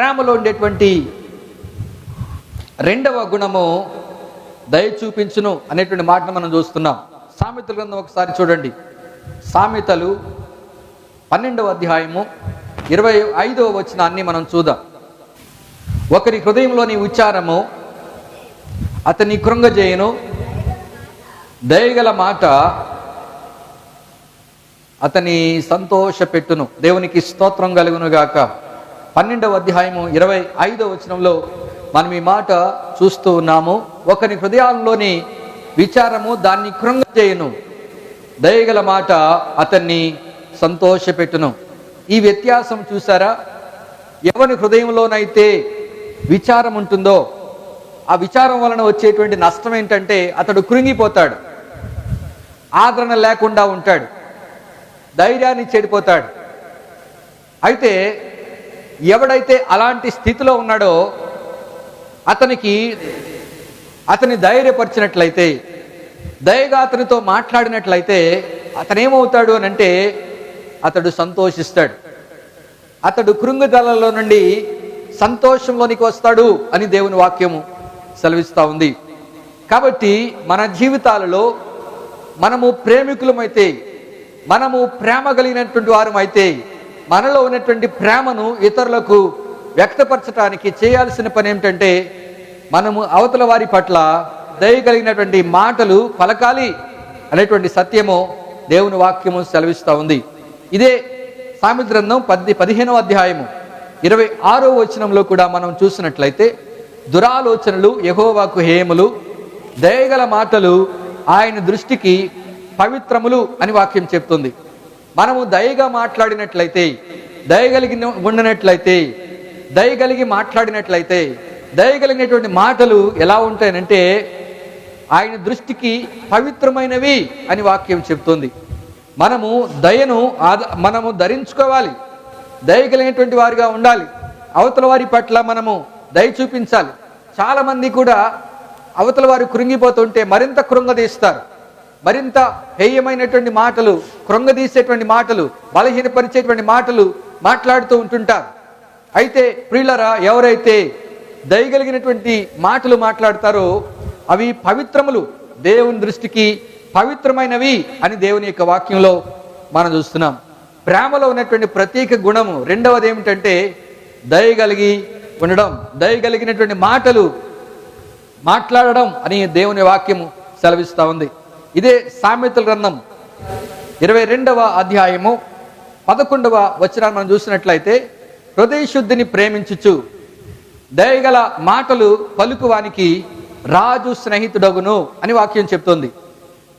ప్రేమలో ఉండేటువంటి రెండవ గుణము దయ చూపించును అనేటువంటి మాటను మనం చూస్తున్నాం. సామెతల గ్రంథం ఒకసారి చూడండి. సామెతలు పన్నెండవ అధ్యాయము ఇరవై ఐదవ వచనాన్ని మనం చూద్దాం. ఒకరి హృదయంలోని ఉచ్చారము అతని కృంగజేయను. దయగల మాట అతని సంతోషపెట్టును. దేవునికి స్తోత్రం కలుగును గాక పన్నెండవ అధ్యాయము ఇరవై ఐదవ వచనంలో మనం ఈ మాట చూస్తూ ఉన్నాము. ఒకరి హృదయాల్లోని విచారము దాన్ని కృంగజేయును. దయగల మాట అతన్ని సంతోషపెట్టును. ఈ వ్యత్యాసం చూసారా? ఎవరి హృదయంలోనైతే విచారం ఉంటుందో ఆ విచారం వలన వచ్చేటువంటి నష్టం ఏంటంటే అతడు కృంగిపోతాడు. ఆదరణ లేకుండా ఉంటాడు. ధైర్యాన్ని చెడిపోతాడు. అయితే ఎవడైతే అలాంటి స్థితిలో ఉన్నాడో అతనికి అతని ధైర్యపరిచినట్లయితే దయగా అతనితో మాట్లాడినట్లయితే అతనేమవుతాడు అని అంటే అతడు సంతోషిస్తాడు. అతడు కృంగుదలలో నుండి సంతోషంలోనికి వస్తాడు అని దేవుని వాక్యము సెలవిస్తూ ఉంది. కాబట్టి మన జీవితాలలో మనము ప్రేమికులమైతే మనము ప్రేమ కలిగినటువంటి వారమైతే మనలో ఉన్నటువంటి ప్రేమను ఇతరులకు వ్యక్తపరచడానికి చేయాల్సిన పని ఏమిటంటే మనము అవతల వారి పట్ల దయ కలిగినటువంటి మాటలు పలకాలి అనేటువంటి సత్యము దేవుని వాక్యము సెలవిస్తూ ఉంది. ఇదే సామి గ్రంథం పది పదిహేనవ అధ్యాయము ఇరవై ఆరో వచనంలో కూడా మనం చూసినట్లయితే దురాలోచనలు యహోవాకు హేములు దయగల మాటలు ఆయన దృష్టికి పవిత్రములు అని వాక్యం చెప్తుంది. మనము దయగా మాట్లాడినట్లయితే దయగలిగి ఉండినట్లయితే దయగలిగి మాట్లాడినట్లయితే దయగలిగినటువంటి మాటలు ఎలా ఉంటాయనంటే ఆయన దృష్టికి పవిత్రమైనవి అని వాక్యం చెప్తుంది. మనము దయను ఆద మనము ధరించుకోవాలి. దయ కలిగినటువంటి వారిగా ఉండాలి. అవతల వారి పట్ల మనము దయ చూపించాలి. చాలామంది కూడా అవతల వారు కృంగిపోతుంటే మరింత కృంగదీస్తారు. మరింత హేయమైనటువంటి మాటలు కృంగదీసేటువంటి మాటలు బలహీనపరిచేటువంటి మాటలు మాట్లాడుతూ ఉంటుంటారు. అయితే ప్రియులరా ఎవరైతే దయగలిగినటువంటి మాటలు మాట్లాడతారో అవి పవిత్రములు. దేవుని దృష్టికి పవిత్రమైనవి అని దేవుని యొక్క వాక్యంలో మనం చూస్తున్నాం. ప్రేమలో ఉన్నటువంటి ప్రతీక గుణము రెండవది ఏమిటంటే దయగలిగి ఉండడం. దయగలిగినటువంటి మాటలు మాట్లాడడం అని దేవుని వాక్యము సెలవిస్తూ ఉంది. ఇదే సామెతల గ్రంథం. ఇరవై రెండవ అధ్యాయము పదకొండవ వచనాన్ని మనం చూసినట్లయితే హృదయ శుద్ధిని ప్రేమించుచు దయగల మాటలు పలుకువానికి రాజు స్నేహితుడగును అని వాక్యం చెప్తుంది.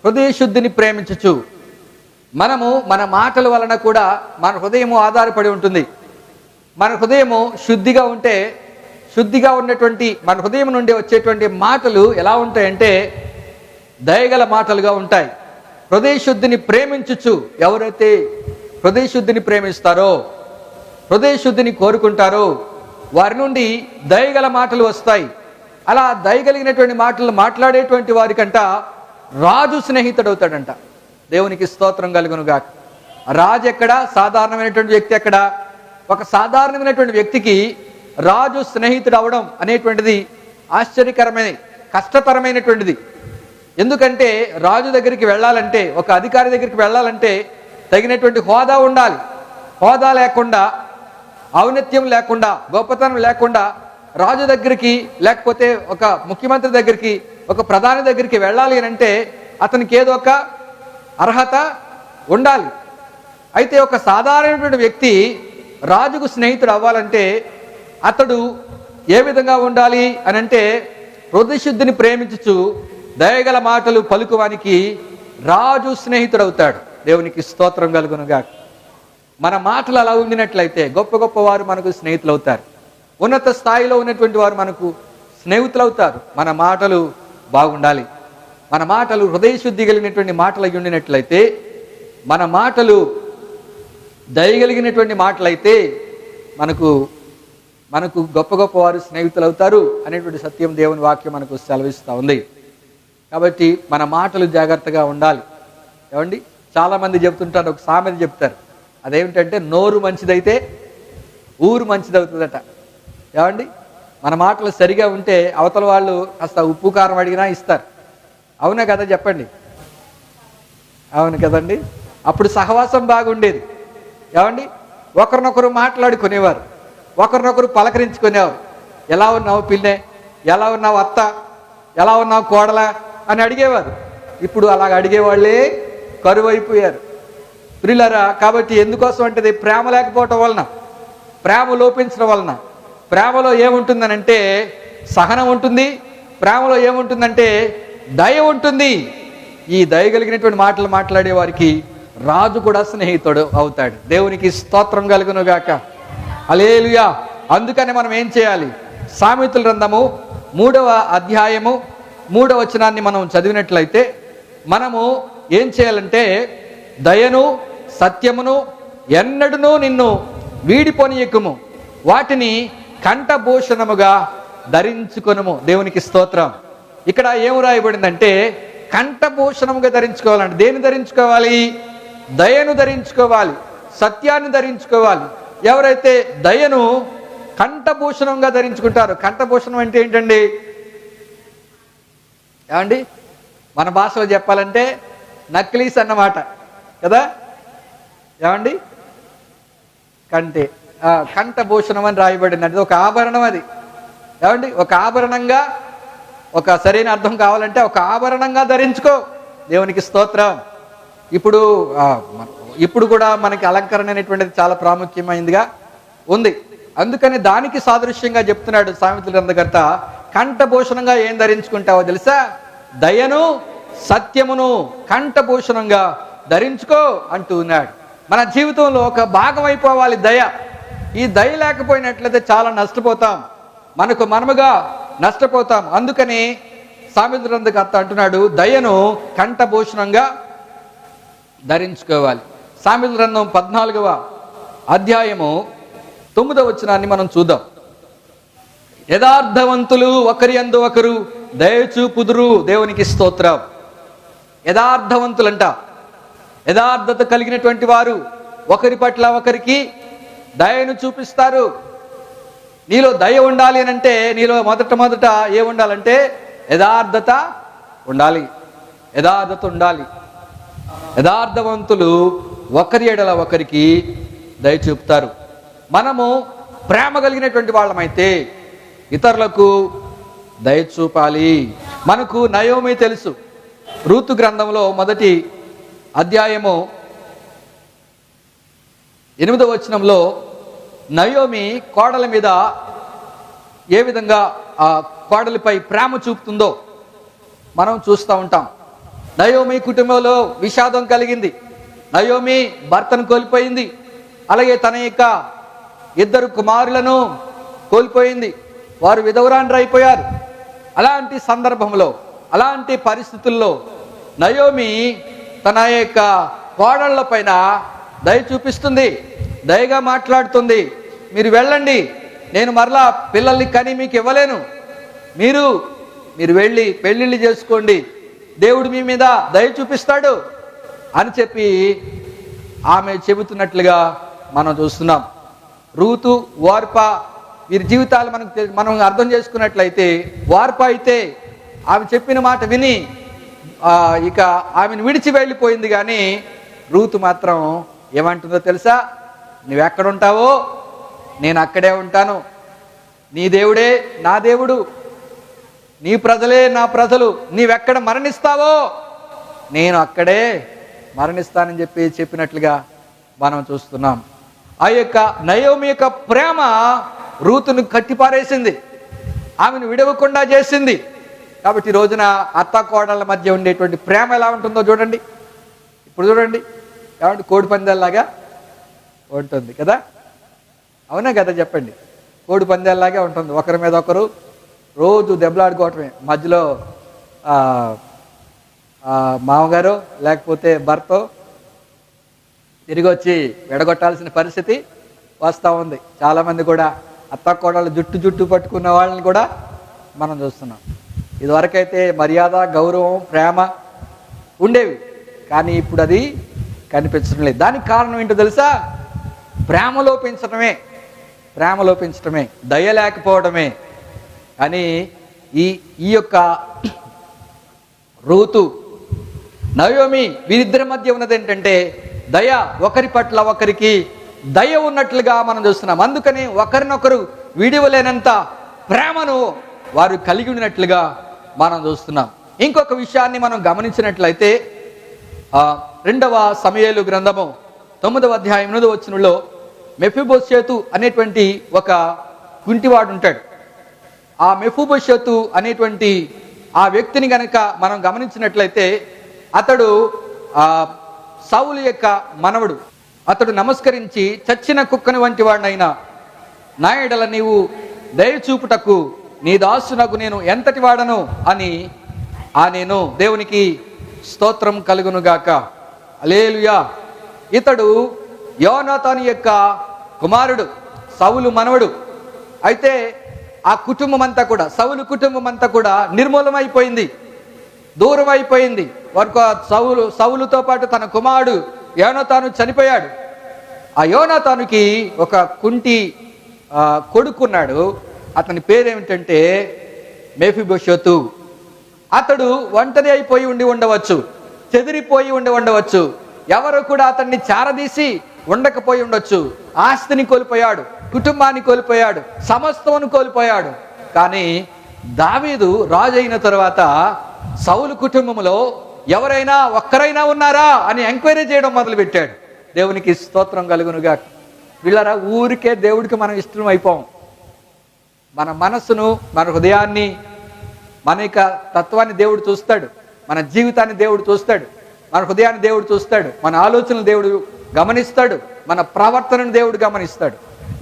హృదయ శుద్ధిని ప్రేమించుచు. మనము మన మాటల వలన కూడా మన హృదయము ఆధారపడి ఉంటుంది. మన హృదయము శుద్ధిగా ఉంటే శుద్ధిగా ఉన్నటువంటి మన హృదయం నుండి వచ్చేటువంటి మాటలు ఎలా ఉంటాయంటే దయగల మాటలుగా ఉంటాయి. హృదయశుద్ధిని ప్రేమించుచు ఎవరైతే హృదయశుద్ధిని ప్రేమిస్తారో హృదయశుద్ధిని కోరుకుంటారో వారి నుండి దయగల మాటలు వస్తాయి. అలా దయగలిగినటువంటి మాటలు మాట్లాడేటువంటి వారికంట రాజు స్నేహితుడవుతాడంట. దేవునికి స్తోత్రం కలుగును గాక రాజు ఎక్కడ? సాధారణమైనటువంటి వ్యక్తి ఎక్కడ? ఒక సాధారణమైనటువంటి వ్యక్తికి రాజు స్నేహితుడు అవడం అనేటువంటిది ఆశ్చర్యకరమైన కష్టతరమైనటువంటిది. ఎందుకంటే రాజు దగ్గరికి వెళ్ళాలంటే ఒక అధికారి దగ్గరికి వెళ్ళాలంటే తగినటువంటి హోదా ఉండాలి. హోదా లేకుండా ఔన్నత్యం లేకుండా గొప్పతనం లేకుండా రాజు దగ్గరికి లేకపోతే ఒక ముఖ్యమంత్రి దగ్గరికి ఒక ప్రధాని దగ్గరికి వెళ్ళాలి అని అంటే అతనికి ఏదో ఒక అర్హత ఉండాలి. అయితే ఒక సాధారణటువంటి వ్యక్తి రాజుకు స్నేహితుడు అవ్వాలంటే అతడు ఏ విధంగా ఉండాలి అని అంటే హృదయశుద్ధిని ప్రేమించుచు దయగల మాటలు పలుకువానికి రాజు స్నేహితుడవుతాడు. దేవునికి స్తోత్రం కలుగునుగా మన మాటలు అలా ఉండినట్లయితే గొప్ప గొప్ప వారు మనకు స్నేహితులు అవుతారు ఉన్నత స్థాయిలో ఉన్నటువంటి వారు మనకు స్నేహితులు అవుతారు మన మాటలు బాగుండాలి. మన మాటలు హృదయశుద్ధి కలిగినటువంటి మాటలు అయి ఉండినట్లయితే మన మాటలు దయగలిగినటువంటి మాటలైతే మనకు మనకు గొప్ప గొప్ప వారు స్నేహితులు అవుతారు అనేటువంటి సత్యం దేవుని వాక్యం మనకు సెలవిస్తూ ఉంది. కాబట్టి మన మాటలు జాగ్రత్తగా ఉండాలి. ఏమండి? చాలామంది చెప్తుంటారు ఒక సామెత చెప్తారు. అదేమిటంటే నోరు మంచిదైతే ఊరు మంచిదవుతుందట. ఏమండి? మన మాటలు సరిగా ఉంటే అవతల వాళ్ళు కాస్త ఉప్పు కారం అడిగినా ఇస్తారు. అవునా కదా చెప్పండి? అవును కదండి? అప్పుడు సహవాసం బాగుండేది. ఏమండి? ఒకరినొకరు మాట్లాడుకునేవారు. ఒకరినొకరు పలకరించుకునేవారు. ఎలా ఉన్నావు పిల్లే ఎలా ఉన్నావు అత్త? ఎలా ఉన్నావు కోడల? అని అడిగేవారు. ఇప్పుడు అలాగ అడిగేవాళ్ళే కరువు అయిపోయారు ప్రిల్లరా కాబట్టి ఎందుకోసం అంటే ప్రేమ లేకపోవటం వలన ప్రేమ లోపించడం వలన ప్రేమలో ఏముంటుందనంటే సహనం ఉంటుంది ప్రేమలో ఏముంటుందంటే దయ ఉంటుంది. ఈ దయ కలిగినటువంటి మాటలు మాట్లాడే వారికి రాజు కూడా స్నేహితుడు అవుతాడు. దేవునికి స్తోత్రం కలుగునుగాక. అలేలుయా అందుకని మనం ఏం చేయాలి? సామెతల గ్రంథము మూడవ అధ్యాయము మూడవ వచనాన్ని మనం చదివినట్లయితే మనము ఏం చేయాలంటే దయను సత్యమును ఎన్నడునూ నిన్ను వీడిపోనియకుము. వాటిని కంఠభూషణముగా ధరించుకొనుము. దేవునికి స్తోత్రం. ఇక్కడ ఏం రాయబడిందంటే కంఠభూషణముగా ధరించుకోవాలంటే దేన్ని ధరించుకోవాలి? దయను ధరించుకోవాలి. సత్యాన్ని ధరించుకోవాలి. ఎవరైతే దయను కంఠభూషణంగా ధరించుకుంటారు కంఠభూషణం అంటే ఏంటండి? ఏమండి? మన భాషలో చెప్పాలంటే నక్లీస్ అన్నమాట. కదా? ఏమండి? కంటే కంఠభూషణం అని రాయబడింది అది ఒక ఆభరణం అది. ఏమండి? ఒక ఆభరణంగా ఒక సరైన అర్థం కావాలంటే ఒక ఆభరణంగా ధరించుకో. దేవునికి స్తోత్రం. ఇప్పుడు ఇప్పుడు కూడా మనకి అలంకరణ అనేటువంటిది చాలా ప్రాముఖ్యమైనదిగా ఉంది. అందుకని దానికి సాదృశ్యంగా చెప్తున్నాడు సామెతల గ్రంథకర్త కంఠభూషణంగా ఏం ధరించుకుంటావో తెలుసా? దయను సత్యమును కంఠభూషణంగా ధరించుకో అంటూ ఉన్నాడు. మన జీవితంలో ఒక భాగం అయిపోవాలి దయ. ఈ దయ లేకపోయినట్లయితే చాలా నష్టపోతాం. మనకు మనముగా నష్టపోతాం. అందుకని సామెతల గ్రంథకర్త అంటున్నాడు దయను కంఠభూషణంగా ధరించుకోవాలి. సామెతల గ్రంథం పద్నాలుగవ అధ్యాయము తొమ్మిదవ వచనాన్ని మనం చూద్దాం. యథార్థవంతులు ఒకరి అందు ఒకరు దయచూపుదురు దేవునికి స్తోత్రం. యథార్థవంతులంట. యథార్థత కలిగినటువంటి వారు ఒకరి పట్ల ఒకరికి దయను చూపిస్తారు. నీలో దయ ఉండాలి అని అంటే నీలో మొదట మొదట ఏ ఉండాలంటే యథార్థత ఉండాలి. యథార్థత ఉండాలి. యథార్థవంతులు ఒకరి ఎడల ఒకరికి దయ చూపుతారు. మనము ప్రేమ కలిగినటువంటి వాళ్ళమైతే ఇతరులకు దయ చూపాలి మనకు నయోమి తెలుసు. రూతు గ్రంథంలో మొదటి అధ్యాయము ఎనిమిదవ వచనంలో నయోమి కోడల మీద ఏ విధంగా ఆ కోడలిపై ప్రేమ చూపుతుందో మనం చూస్తూ ఉంటాం. నయోమి కుటుంబంలో విషాదం కలిగింది. నయోమి భర్తను కోల్పోయింది. అలాగే తన యొక్క ఇద్దరు కుమారులను కోల్పోయింది. వారు విధవరాండ్రు అయిపోయారు. అలాంటి సందర్భంలో అలాంటి పరిస్థితుల్లో నయోమి తన యొక్క కోడళ్ళ పైన దయ చూపిస్తుంది దయగా మాట్లాడుతుంది. మీరు వెళ్ళండి నేను మరలా పిల్లల్ని కానీ మీకు ఇవ్వలేను. మీరు మీరు వెళ్ళి పెళ్ళిళ్ళు చేసుకోండి. దేవుడు మీ మీద దయ చూపిస్తాడు అని చెప్పి ఆమె చెబుతున్నట్లుగా మనం చూస్తున్నాం. రూతు వార్ప వీరి జీవితాలు మనకు మనం అర్థం చేసుకున్నట్లయితే వార్ప అయితే ఆమె చెప్పిన మాట విని ఇక ఆమెను విడిచి వెళ్ళిపోయింది కానీ రూతు మాత్రం ఏమంటుందో తెలుసా? నువ్వెక్కడుంటావో నేను అక్కడే ఉంటాను. నీ దేవుడే నా దేవుడు. నీ ప్రజలే నా ప్రజలు. నీవెక్కడ మరణిస్తావో? నేను అక్కడే మరణిస్తానని చెప్పి చెప్పినట్లుగా మనం చూస్తున్నాం. ఆ యొక్క నయోమి యొక్క ప్రేమ రూతును కట్టిపారేసింది. ఆమెను విడవకుండా చేసింది. కాబట్టి ఈ రోజున అత్త కోడళ్ళ మధ్య ఉండేటువంటి ప్రేమ ఎలా ఉంటుందో చూడండి. ఇప్పుడు చూడండి. ఏమంటే కోడి పందాల్లాగా ఉంటుంది కదా? అవునా కదా? చెప్పండి. కోడి పందాల్లాగే ఉంటుంది. ఒకరి మీద ఒకరు రోజు దెబ్బలాడుకోవటమే. మధ్యలో మామగారు లేకపోతే భర్త తిరిగి వచ్చి విడగొట్టాల్సిన పరిస్థితి వస్తూ ఉంది. చాలామంది కూడా అత్తకోడలు జుట్టు జుట్టు పట్టుకున్న వాళ్ళని కూడా మనం చూస్తున్నాం. ఇదివరకైతే మర్యాద గౌరవం ప్రేమ ఉండేవి. కానీ ఇప్పుడు అది కనిపించడం లేదు. దానికి కారణం ఏంటో తెలుసా? ప్రేమలో పెంచడమే ప్రేమ లోపించడమే దయ లేకపోవడమే అని ఈ ఈ యొక్క రూతు నయోమి వీరిద్దరి మధ్య ఉన్నది ఏంటంటే దయ ఒకరి పట్ల ఒకరికి దయ ఉన్నట్లుగా మనం చూస్తున్నాం. అందుకని ఒకరినొకరు విడివలేనంత ప్రేమను వారు కలిగి ఉన్నట్లుగా మనం చూస్తున్నాం. ఇంకొక విషయాన్ని మనం గమనించినట్లయితే రెండవ సమయలు గ్రంథము తొమ్మిదవ అధ్యాయం ఎనిమిది వచ్చినలో మెఫిబోషేతు అనేటువంటి ఒక కుంటివాడు ఉంటాడు. ఆ మెఫుబోషేతు అనేటువంటి ఆ వ్యక్తిని గనక మనం గమనించినట్లయితే అతడు సౌలు యొక్క మనవడు. అతడు నమస్కరించి చచ్చిన కుక్కని వంటి వాడినైనా. నాయడల నీవు దయ చూపుటకు నీ దాసునకు నేను ఎంతటి వాడను అని ఆ నేను దేవునికి స్తోత్రం కలుగునుగాక. అలేలుయా ఇతడు యోనాతాని యొక్క కుమారుడు సవులు మనవడు. అయితే ఆ కుటుంబం అంతా కూడా సవులు కుటుంబం అంతా కూడా నిర్మూలమైపోయింది దూరం అయిపోయింది వారికి సవులు సవులుతో పాటు తన కుమారుడు యోనతాను చనిపోయాడు. ఆ యోనతానుకి ఒక కుంటి కొడుకున్నాడు. అతని పేరేమిటంటే మేఫిబోషోతు. అతడు ఒంటరి అయిపోయి ఉండి ఉండవచ్చు చెదిరిపోయి ఉండి ఉండవచ్చు. ఎవరు కూడా అతన్ని చారదీసి ఉండకపోయి ఉండొచ్చు. ఆస్తిని కోల్పోయాడు కుటుంబాన్ని కోల్పోయాడు సమస్తమును కోల్పోయాడు. కానీ దావీదు రాజు అయిన తర్వాత సౌలు కుటుంబంలో ఎవరైనా ఒక్కరైనా ఉన్నారా అని ఎంక్వైరీ చేయడం మొదలుపెట్టాడు. దేవునికి స్తోత్రం కలుగునుగా. వీళ్ళరా ఊరికే దేవుడికి మనం ఇష్టం అయిపోం. మన మనస్సును మన హృదయాన్ని మన యొక్క తత్వాన్ని దేవుడు చూస్తాడు. మన జీవితాన్ని దేవుడు చూస్తాడు. మన హృదయాన్ని దేవుడు చూస్తాడు. మన ఆలోచనలు దేవుడు గమనిస్తాడు. మన ప్రవర్తనను దేవుడు గమనిస్తాడు.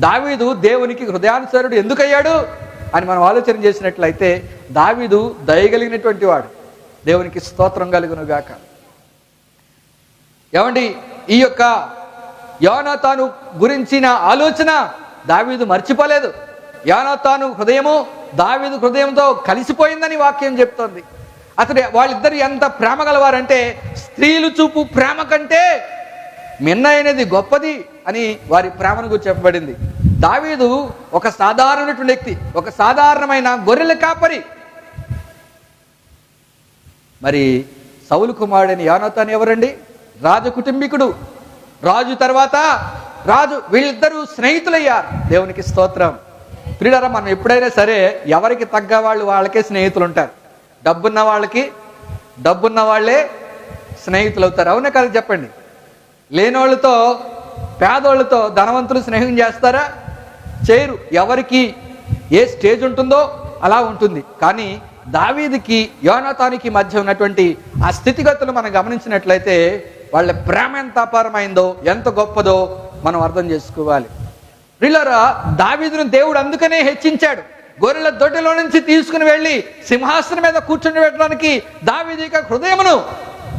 దావీదు దేవునికి హృదయానుసరుడు ఎందుకయ్యాడు అని మనం ఆలోచన చేసినట్లయితే దావీదు దయగలిగినటువంటి వాడు. దేవునికి స్తోత్రం కలుగును గాక ఏమండి ఈ యొక్క యోనాతాను గురించిన ఆలోచన దావీదు మర్చిపోలేదు. యోనాతాను హృదయము దావీదు హృదయంతో కలిసిపోయిందని వాక్యం చెప్తోంది. అతడు వాళ్ళిద్దరు ఎంత ప్రేమ గలవారంటే స్త్రీలు చూపు ప్రేమ కంటే మిన్న అనేది గొప్పది అని వారి ప్రేమను గురించి చెప్పబడింది. దావీదు ఒక సాధారణటువంటి వ్యక్తి ఒక సాధారణమైన గొర్రెల కాపరి. మరి సౌలు కుమారుడైన యానోతాన్ ఎవరండి? రాజు కుటుంబీకుడు. రాజు తర్వాత రాజు వీళ్ళిద్దరూ స్నేహితులయ్యారు. దేవునికి స్తోత్రం. ప్రియులరా మనం ఎప్పుడైనా సరే ఎవరికి తగ్గ వాళ్ళు వాళ్ళకే స్నేహితులు ఉంటారు డబ్బున్న వాళ్ళకి డబ్బున్న వాళ్ళే స్నేహితులు అవుతారు అవునా కదా చెప్పండి. లేనోళ్ళతో పేదోళ్ళతో ధనవంతులు స్నేహం చేస్తారా? చేయరు. ఎవరికి ఏ స్టేజ్ ఉంటుందో అలా ఉంటుంది. కానీ దావీదికి యోనతానికి మధ్య ఉన్నటువంటి ఆ స్థితిగతులు మనం గమనించినట్లయితే వాళ్ళ ప్రేమ ఎంత అపారమైందో ఎంత గొప్పదో మనం అర్థం చేసుకోవాలి. వీళ్ళరా దావీదును దేవుడు అందుకనే హెచ్చించాడు. గొర్రెల దొడ్డిలో నుంచి తీసుకుని వెళ్ళి సింహాసనం మీద కూర్చుని పెట్టడానికి దావీది యొక్క హృదయమును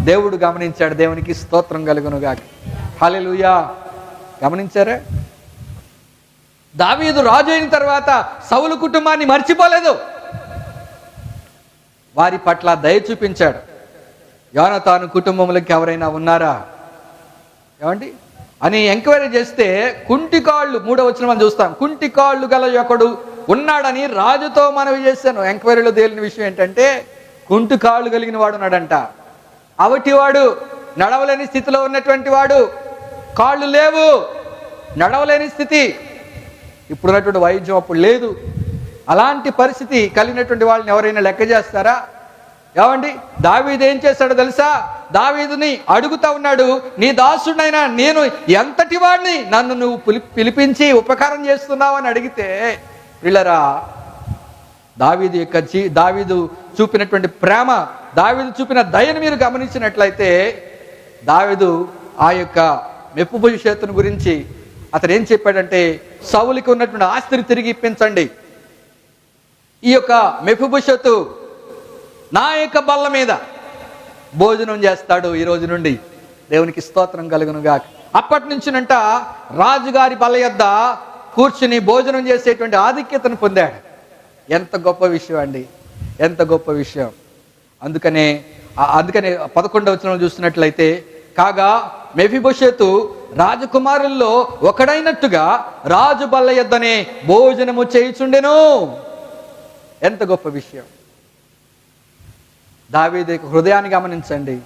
దేవుడు గమనించాడు. దేవునికి స్తోత్రం కలుగునుగా హాలెలూయా గమనించారా? దావీదు రాజు అయిన తర్వాత సౌలు కుటుంబాన్ని మర్చిపోలేదు. వారి పట్ల దయ చూపించాడు. యోనతాను కుటుంబంలోకి ఎవరైనా ఉన్నారా? ఏమండి? అని ఎంక్వైరీ చేస్తే కుంటి కాళ్ళు మూడో వచ్చిన మనం చూస్తాం. కుంటి కాళ్ళు గల ఒకడు ఉన్నాడని రాజుతో మనవి చేశాను. ఎంక్వైరీలో తేలిన విషయం ఏంటంటే కుంటి కాళ్ళు కలిగిన వాడు ఉన్నాడంట. అవటివాడు నడవలేని స్థితిలో ఉన్నటువంటి వాడు. కాళ్ళు లేవు నడవలేని స్థితి. ఇప్పుడున్నటువంటి వైద్యం అప్పుడు లేదు. అలాంటి పరిస్థితి కలిగినటువంటి వాళ్ళని ఎవరైనా లెక్క చేస్తారా? ఏమండి? దావీదు ఏం చేశాడో తెలుసా? దావీదుని అడుగుతా ఉన్నాడు నీ దాసుడైనా నేను ఎంతటి వాడిని నన్ను నువ్వు పిలి పిలిపించి ఉపకారం చేస్తున్నావు? అని అడిగితే వీళ్ళరా దావీదు యొక్క జీ దావీదు చూపినటువంటి ప్రేమ దావీదు చూపిన దయను మీరు గమనించినట్లయితే దావీదు ఆ యొక్క మెప్పు భవిష్యత్తును గురించి అతను ఏం చెప్పాడంటే సౌలికి ఉన్నటువంటి ఆస్తిని తిరిగి ఇప్పించండి. ఈ యొక్క మెఫుభుషతు నా యొక్క బల్ల మీద భోజనం చేస్తాడు ఈ రోజు నుండి. దేవునికి స్తోత్రం కలుగునుగా అప్పటి నుంచినంట రాజుగారి బల్ల యొద్ద కూర్చుని భోజనం చేసేటువంటి ఆధిక్యతను పొందాడు. ఎంత గొప్ప విషయం అండి. ఎంత గొప్ప విషయం. అందుకనే అందుకనే పదకొండవ వచనం చూస్తున్నట్లయితే కాగా మెఫిబోషేతు రాజకుమారుల్లో ఒకడైనట్టుగా రాజు బల్ల యొద్దనే భోజనము చేయుచుండెను. ఎంత గొప్ప విషయం. దావీదు హృదయాన్ని గమనించండి.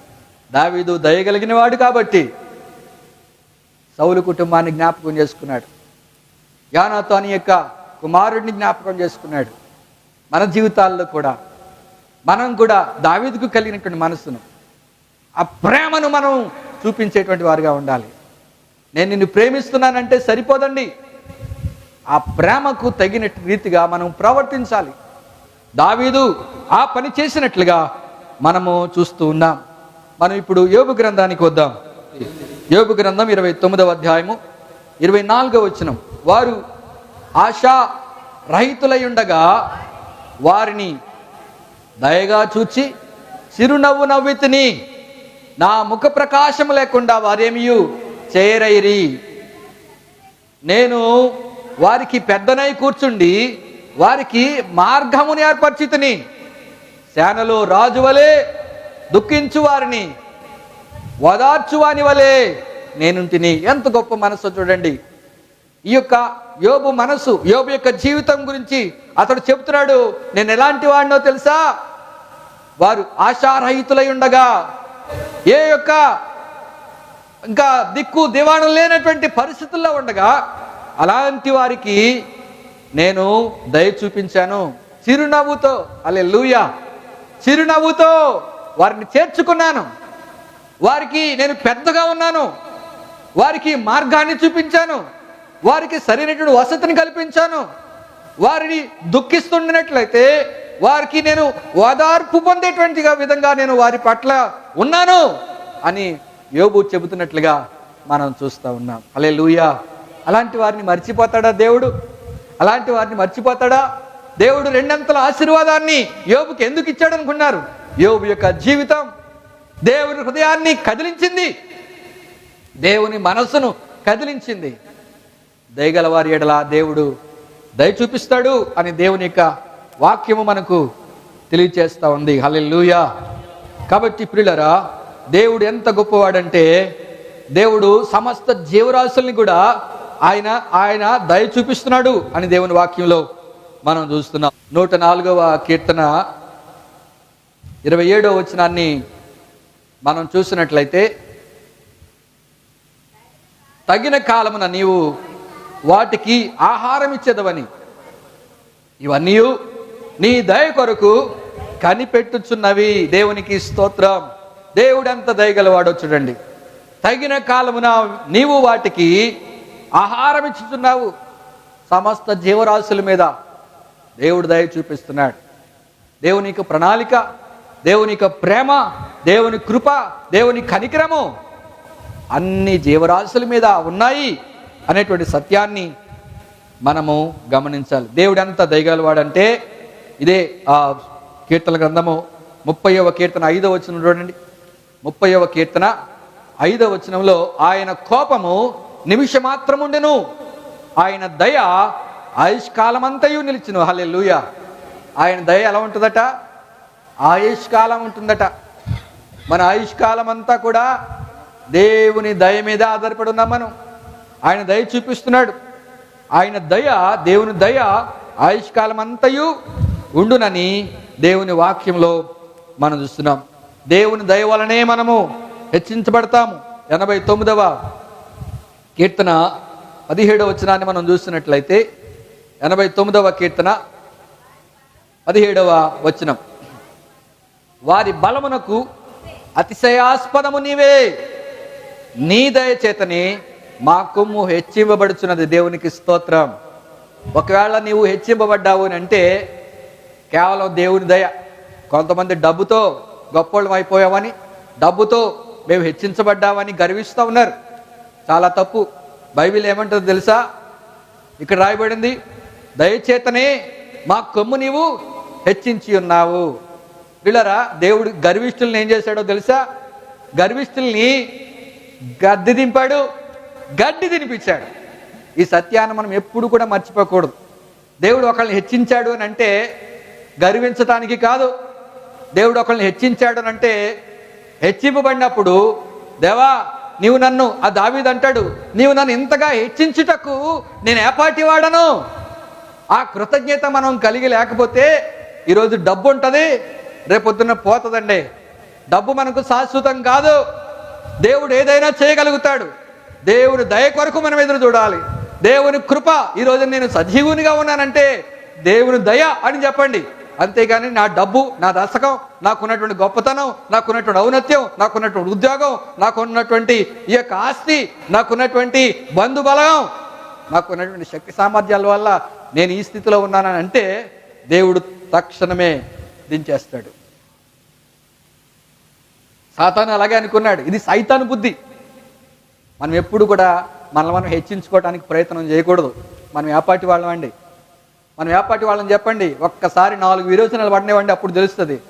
దావీదు దయగలిగిన వాడు కాబట్టి సౌలు కుటుంబాన్ని జ్ఞాపకం చేసుకున్నాడు. యానాతోని యొక్క కుమారుడిని జ్ఞాపకం చేసుకున్నాడు. మన జీవితాల్లో కూడా మనం కూడా దావీదుకు కలిగినటువంటి మనసును ఆ ప్రేమను మనం చూపించేటువంటి వారుగా ఉండాలి. నేను నిన్ను ప్రేమిస్తున్నానంటే సరిపోదండి. ఆ ప్రేమకు తగిన రీతిగా మనం ప్రవర్తించాలి. దావీదు ఆ పని చేసినట్లుగా మనము చూస్తూ ఉన్నాం. మనం ఇప్పుడు యోగు గ్రంథానికి వద్దాం. యోగు గ్రంథం ఇరవై తొమ్మిదవ అధ్యాయము ఇరవై నాలుగవ వచనం. వారు ఆశా రహితులై ఉండగా వారిని దయగా చూచి చిరునవ్వు నవ్వితిని. నా ముఖ ప్రకాశం లేకుండా వారేమియు చేరైరి నేను వారికి పెద్దనై కూర్చుండి వారికి మార్గముని ఏర్పరిచితిని. సేనలో రాజు వలె దుఃఖించు వారిని ఓదార్చువాని వలె నేను తిని ఎంత గొప్ప మనసు చూడండి. ఈ యొక్క యోబు మనసు యోబు యొక్క జీవితం గురించి అతడు చెబుతున్నాడు. నేను ఎలాంటి వాడినో తెలుసా? వారు ఆశారహితులై ఉండగా ఏ యొక్క ఇంకా దిక్కు దివాణం లేనటువంటి పరిస్థితుల్లో ఉండగా అలాంటి వారికి నేను దయ చూపించాను. చిరునవ్వుతో అలే లూయా చిరునవ్వుతో వారిని చేర్చుకున్నాను. వారికి నేను పెద్దగా ఉన్నాను. వారికి మార్గాన్ని చూపించాను. వారికి సరైనటువంటి వసతిని కల్పించాను. వారిని దుఃఖిస్తుండినట్లయితే వారికి నేను ఓదార్పు పొందేటువంటి విధంగా నేను వారి పట్ల ఉన్నాను అని యోబు చెబుతున్నట్లుగా మనం చూస్తూ ఉన్నాం. అలే లూయా అలాంటి వారిని మర్చిపోతాడా దేవుడు? అలాంటి వారిని మర్చిపోతాడా? దేవుడు రెండంతల ఆశీర్వాదాన్ని యోబుకి ఎందుకు ఇచ్చాడు అనుకున్నారు యోబు యొక్క జీవితం దేవుని హృదయాన్ని కదిలించింది. దేవుని మనస్సును కదిలించింది. దయగల వారి ఎడల దేవుడు దయ చూపిస్తాడు అని దేవుని యొక్క వాక్యము మనకు తెలియచేస్తా ఉంది. హలెల్లుయా. కాబట్టి ప్రియులరా దేవుడు ఎంత గొప్పవాడంటే దేవుడు సమస్త జీవరాశుల్ని కూడా ఆయన ఆయన దయ చూపిస్తున్నాడు అని దేవుని వాక్యంలో మనం చూస్తున్నాం. నూట నాలుగవ కీర్తన ఇరవై ఏడవ వచనాన్ని మనం చూసినట్లయితే తగిన కాలమున నీవు వాటికి ఆహారం ఇచ్చేదవని ఇవన్నీ నీ దయ కొరకు కనిపెట్టుచున్నవి దేవునికి స్తోత్రం. దేవుడు ఎంత దయగలవాడో చూడండి. తగిన కాలమున నీవు వాటికి ఆహారం ఇచ్చుతున్నావు. సమస్త జీవరాశుల మీద దేవుడు దయ చూపిస్తున్నాడు. దేవుని యొక్క ప్రణాళిక దేవుని యొక్క ప్రేమ దేవుని కృప దేవుని కనికరము అన్ని జీవరాశుల మీద ఉన్నాయి అనేటువంటి సత్యాన్ని మనము గమనించాలి. దేవుడు ఎంత దయగలవాడంటే ఇదే ఆ కీర్తన గ్రంథము ముప్పైవ కీర్తన ఐదవ వచనం చూడండి. ముప్పైవ కీర్తన ఐదవ వచనంలో ఆయన కోపము నిమిషమాత్రముండెను. ఆయన దయ ఆయుష్కాలమంతయు నిలిచిను. లూయ ఆయన దయ ఎలా ఉంటుందట? ఆయుష్కాలం ఉంటుందట. మన ఆయుష్కాలం అంతా కూడా దేవుని దయ మీద ఆధారపడి ఉన్నాం మనం ఆయన దయ చూపిస్తున్నాడు. ఆయన దయ దేవుని దయ ఆయుష్కాలం అంతయు ఉండునని దేవుని వాక్యంలో మనం చూస్తున్నాం. దేవుని దయ వలనే మనము హెచ్చించబడతాము. ఎనభై తొమ్మిదవ కీర్తన పదిహేడవ వచనాన్ని మనం చూసినట్లయితే ఎనభై తొమ్మిదవ కీర్తన పదిహేడవ వచనం. వారి బలమునకు అతిశయాస్పదము నీవే. నీ దయ చేతనే మా కొమ్ము హెచ్చింపబడుచున్నది దేవునికి స్తోత్రం. ఒకవేళ నీవు హెచ్చింపబడ్డావు అని అంటే కేవలం దేవుని దయ. కొంతమంది డబ్బుతో గొప్పోళ్ళం అయిపోయామని డబ్బుతో మేము హెచ్చించబడ్డామని గర్విస్తూ ఉన్నారు. చాలా తప్పు. బైబిల్ ఏమంటుందో తెలుసా? ఇక్కడ రాయబడింది దయచేతనే మా కొమ్ము నీవు హెచ్చించి ఉన్నావు. వీళ్ళరా దేవుడు గర్విష్ఠుల్ని ఏం చేశాడో తెలుసా? గర్విష్ఠుల్ని గద్ది దింపాడు గడ్డి తినిపించాడు. ఈ సత్యాన్ని మనం ఎప్పుడు కూడా మర్చిపోకూడదు. దేవుడు ఒకళ్ళని హెచ్చించాడు అని అంటే గర్వించటానికి కాదు. దేవుడు ఒకళ్ళని హెచ్చించాడు అని అంటే హెచ్చింపబడినప్పుడు దేవా నీవు నన్ను ఆ దావీద్ అంటాడు నీవు నన్ను ఇంతగా హెచ్చించుటకు నేను ఏపాటి వాడను? ఆ కృతజ్ఞత మనం కలిగి లేకపోతే ఈరోజు డబ్బు ఉంటుంది రేపొద్దున పోతుందండి. డబ్బు మనకు శాశ్వతం కాదు. దేవుడు ఏదైనా చేయగలుగుతాడు. దేవుని దయ కొరకు మనం ఎదురు చూడాలి. దేవుని కృప ఈరోజు నేను సజీవునిగా ఉన్నానంటే దేవుని దయ అని చెప్పండి. అంతేగాని నా డబ్బు నా దశకం నాకున్నటువంటి గొప్పతనం నాకున్నటువంటి ఔన్నత్యం నాకున్నటువంటి ఉద్యోగం నాకున్నటువంటి ఈ యొక్క ఆస్తి నాకున్నటువంటి బంధుబలం నాకున్నటువంటి శక్తి సామర్థ్యాల వల్ల నేను ఈ స్థితిలో ఉన్నానని అంటే దేవుడు తక్షణమే దించేస్తాడు. సాతాను అలాగే అనుకున్నాడు. ఇది సైతాను బుద్ధి. మనం ఎప్పుడు కూడా మనల్ని మనం హెచ్చించుకోవడానికి ప్రయత్నం చేయకూడదు. మనం ఏ పార్టీ వాళ్ళం అండి మనం ఏపాటి వాళ్ళని చెప్పండి. ఒక్కసారి నాలుగు విరోచనాలు పడినవ్వండి అప్పుడు తెలుస్తుంది.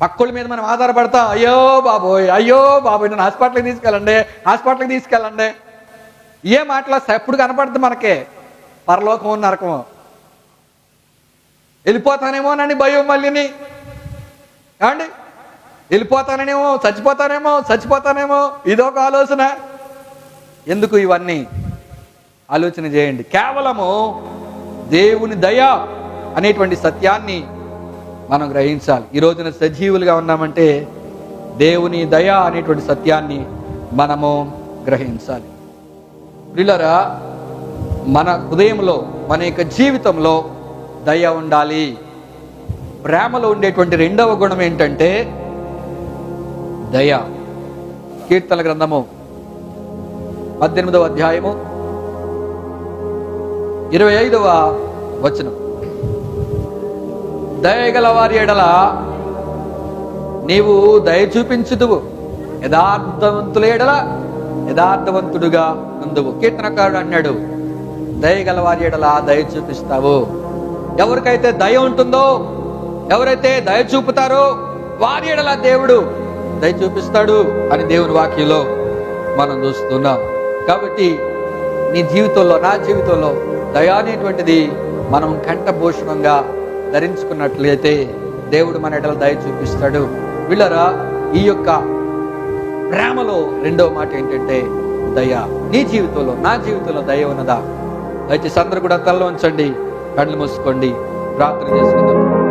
పక్కుల మీద మనం ఆధారపడతాం. అయ్యో బాబోయ్ అయ్యో బాబోయ్ నన్ను హాస్పిటల్కి తీసుకెళ్ళండి హాస్పిటల్కి తీసుకెళ్ళండి. ఏ మాటలు ఎప్పుడు కనపడుతుంది మనకే. పరలోకం నరకము. వెళ్ళిపోతానేమోనని భయం మళ్ళీని. ఏమండి? వెళ్ళిపోతానేమో చచ్చిపోతానేమో చచ్చిపోతానేమో. ఇదొక ఆలోచన. ఎందుకు ఇవన్నీ? ఆలోచన చేయండి. కేవలము దేవుని దయ అనేటువంటి సత్యాన్ని మనం గ్రహించాలి. ఈ రోజున సజీవులుగా ఉన్నామంటే దేవుని దయ అనేటువంటి సత్యాన్ని మనము గ్రహించాలి. పిల్లరా మన హృదయంలో మన యొక్క జీవితంలో దయ ఉండాలి. ప్రేమలో ఉండేటువంటి రెండవ గుణం ఏంటంటే దయ. కీర్తన గ్రంథము పద్దెనిమిదవ అధ్యాయము ఇరవై ఐదవ వచనం. దయగల వారి ఎడల నీవు దయ చూపించుదువు. యథార్థవంతుల ఎడల యథార్థవంతుడుగా ఉందువు. కీర్తనకారుడు అన్నాడు దయగల వారి ఎడల దయ చూపిస్తావు. ఎవరికైతే దయ ఉంటుందో ఎవరైతే దయ చూపుతారో వారి ఎడల దేవుడు దయ చూపిస్తాడు అని దేవుని వాక్యంలో మనం చూస్తున్నాం. కాబట్టి నీ జీవితంలో నా జీవితంలో దయ అనేటువంటిది మనం కంఠభూషణంగా ధరించుకున్నట్లయితే దేవుడు మన ఎడల దయ చూపిస్తాడు. వీళ్ళరా ఈ యొక్క ప్రేమలో రెండవ మాట ఏంటంటే దయ. నీ జీవితంలో నా జీవితంలో దయ ఉన్నదా? దయచేసి అందరూ కూడా తలలో ఉంచండి కళ్ళు మూసుకోండి ప్రార్థన చేసుకుందాం.